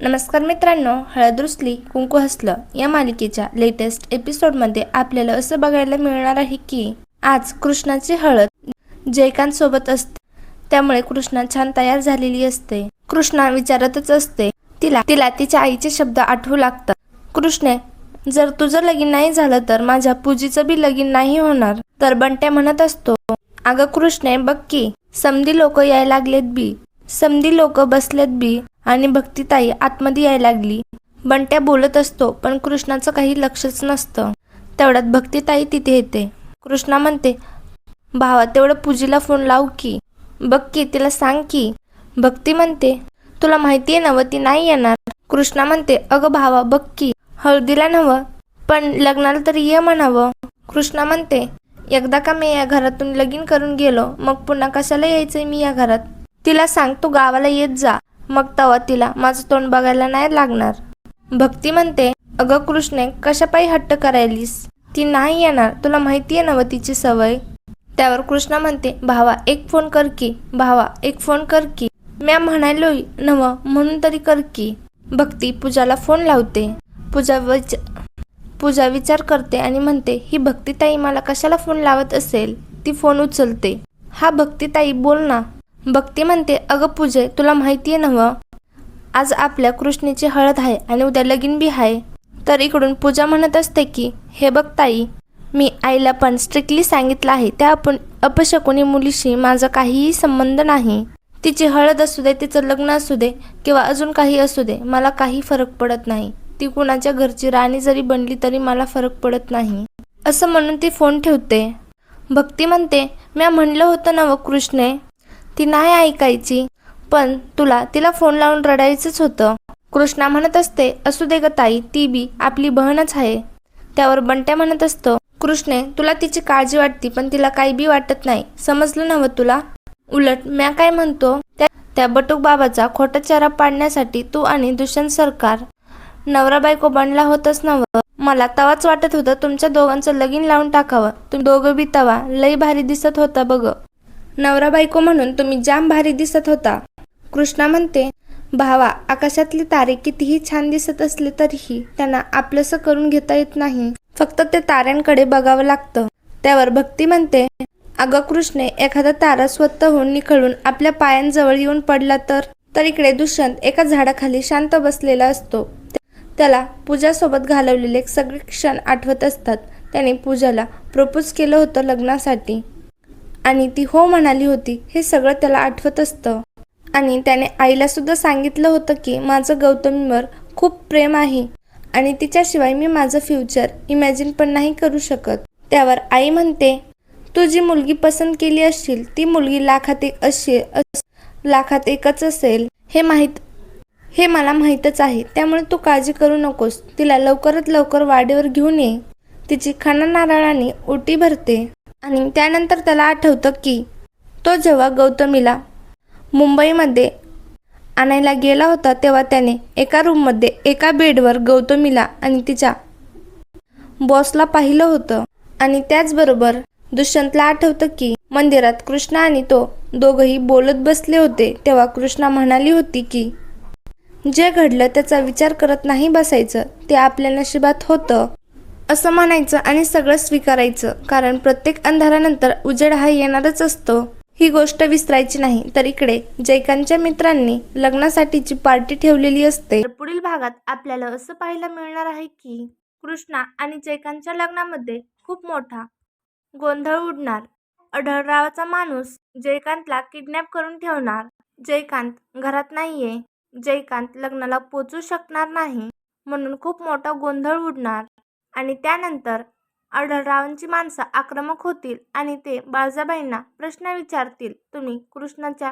नमस्कार मित्रांनो हळद रुसली कुंकू हसलं या मालिकेच्या लेटेस्ट एपिसोडमध्ये आपल्याला असं बघायला मिळणार आहे की आज कृष्णाची हळद जयकांत सोबत असते. त्यामुळे कृष्णा छान तयार झालेली असते. कृष्णा विचारतच असते तिला तिला तिच्या आईचे शब्द आठवू लागतात. कृष्णे जर तुझं लगीन नाही झालं तर माझ्या पूजीचं बी लगीन नाही होणार तर बंट्या म्हणत असतो अगं कृष्णे बघ की समधी लोक यायला लागलेत बी. समधी लोक बसलेत बी. आणि भक्तीताई आतमध्ये यायला लागली. बंट्या बोलत असतो पण कृष्णाचं काही लक्षच नसतं. तेवढ्यात भक्तीताई तिथे येते. कृष्णा म्हणते भावा तेवढं पूजीला फोन लावू की. बघ की तिला सांग की. भक्ती म्हणते तुला माहिती आहे नवं ती नाही येणार. कृष्णा म्हणते अगं भावा बघ की. हळदीला नवं पण लग्नाला तरी ये म्हणावं कृष्णा म्हणते एकदा का मी या घरातून लगीन करून गेलो मग पुन्हा कशाला यायचंय मी या घरात? तिला सांग तू गावाला येत जा. मग तवा तिला माझं तोंड बघायला नाही लागणार. भक्ती म्हणते अगं कृष्णे कशापायी हट्ट करायलीस? ती नाही येणार तुला माहिती आहे ना तिची सवय? त्यावर कृष्णा म्हणते भावा एक फोन कर की भावा एक फोन कर की. म्या म्हणालोय नव म्हणून तरी कर की. भक्ती पूजाला फोन लावते. पूजा विच पूजा विचार करते आणि म्हणते ही भक्तीताई मला कशाला फोन लावत असेल? ती फोन उचलते. हा भक्तीताई बोल ना. भक्ती म्हणते अगं पूजे तुला माहिती आहे नव आज आपल्या कृष्णेची हळद आहे आणि उद्या लगीन बी आहे. तर इकडून पूजा म्हणत असते की हे बघ ताई मी आईला पण स्ट्रिक्टली सांगितलं आहे त्या आपण अपशकुनी मुलीशी माझा काहीही संबंध नाही. तिची हळद असू दे तिचं लग्न असू दे किंवा अजून काही असू दे मला काही फरक पडत नाही. ती कुणाच्या घरची राणी जरी बनली तरी मला फरक पडत नाही. असं म्हणून ती फोन ठेवते. भक्ती म्हणते म्या म्हणलं होतं ना व कृष्णे ती नाही ऐकायची. पण तुला तिला फोन लावून रडायचंच होतं. कृष्णा म्हणत असते असू दे ग ताई ती बी आपली बहनच आहे. त्यावर बंट्या म्हणत असतो कृष्णे तुला तिची काळजी वाटती पण तिला काही बी वाटत नाही. समजलं नव्हतं तुला? उलट म्या काय म्हणतो? त्या त्या बटूक बाबाचा खोटा चेहरा पाडण्यासाठी तू आणि दुष्यंत सरकार नवरा बायको बनला होतच नव्हं? मला तवाच वाटत होतं तुमच्या दोघांचं लगीन लावून टाकावं. तुम्ही दोघं बी तवा. लई भारी दिसत होता बघ. नवरा बायको म्हणून तुम्ही जाम भारी दिसत होता. कृष्णा म्हणते भावा आकाशातले तारे कितीही छान दिसत असले तरीही त्यांना आपलंसं करून घेता येत नाही. फक्त ते ताऱ्यांकडे बघावं लागतं. त्यावर भक्ती म्हणते अगं कृष्णे एखादा तारा स्वतः होऊन निखळून आपल्या पायांजवळ येऊन पडला तर? तर इकडे दुष्यंत एका झाडाखाली शांत बसलेला असतो. त्याला पूजासोबत घालवलेले सगळे क्षण आठवत असतात. त्याने पूजाला प्रपोज केलं होतं लग्नासाठी. आणि ती हो म्हणाली होती हे सगळं त्याला आठवत असतं. आणि त्याने आईला सुद्धा सांगितलं होतं की माझं गौतमीवर खूप प्रेम आहे आणि तिच्याशिवाय मी माझं फ्युचर इमॅजिन पण नाही करू शकत. त्यावर आई म्हणते तू जी मुलगी पसंत केली असशील ती मुलगी लाखात एक अशी अस- लाखात एकच असेल हे माहीत हे मला माहीतच आहे. त्यामुळे तू काळजी करू नकोस. तिला लवकरात लवकर वाडेवर घेऊन ये. तिची खाना नारळाने ओटी भरते. आणि त्यानंतर त्याला आठवतं की तो जेव्हा गौतमीला मुंबईमध्ये आणायला गेला होता तेव्हा त्याने एका रूममध्ये एका बेडवर गौतमीला आणि तिच्या बॉसला पाहिलं होतं. आणि त्याचबरोबर दुष्यंतला आठवतं की मंदिरात कृष्णा आणि तो दोघंही बोलत बसले होते तेव्हा कृष्णा म्हणाली होती की जे घडलं त्याचा विचार करत नाही बसायचं ते आपल्या नशिबात होतं. असं म्हणायचं आणि सगळं स्वीकारायचं. कारण प्रत्येक अंधारानंतर उजेड हा येणारच असतो. ही गोष्ट विसरायची नाही. तर इकडे जयकांतच्या मित्रांनी लग्नासाठीची पार्टी ठेवलेली असते. तर पुढील भागात आपल्याला असं पाहायला मिळणार आहे की कृष्णा आणि जयकांतच्या लग्नामध्ये खूप मोठा गोंधळ उडणार. अढळरावाचा माणूस जयकांतला किडनॅप करून ठेवणार. जयकांत घरात नाहीये. जयकांत लग्नाला पोचू शकणार नाही. म्हणून खूप मोठा गोंधळ उडणार. आणि त्यानंतर आढळरावांची माणसं आक्रमक होतील आणि ते बाळजाबाईंना प्रश्न विचारतील तुम्ही कृष्णाच्या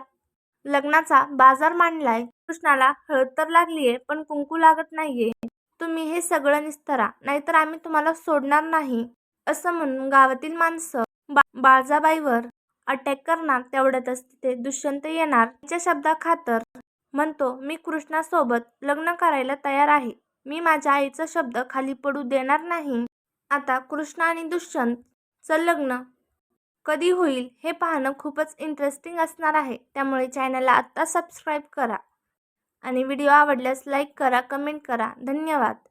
लग्नाचा बाजार मांडलाय. कृष्णाला हळद तर लागलीये पण कुंकू लागत नाहीये. तुम्ही हे सगळं निस्तरा नाहीतर आम्ही तुम्हाला सोडणार नाही. असं म्हणून गावातील माणसं बा बाळजाबाईवर अटॅक करणार तेवढ्यातच तिथे दुष्यंत येणार. तिच्या शब्दा खातर म्हणतो मी कृष्णासोबत लग्न करायला तयार आहे. मी माझ्या आईचा शब्द खाली पडू देणार नाही. आता कृष्ण आणि दुष्यंतचं लग्न कधी होईल हे पाहणं खूपच इंटरेस्टिंग असणार आहे. त्यामुळे चॅनलला आत्ता सबस्क्राईब करा. आणि व्हिडिओ आवडल्यास लाईक करा कमेंट करा. धन्यवाद.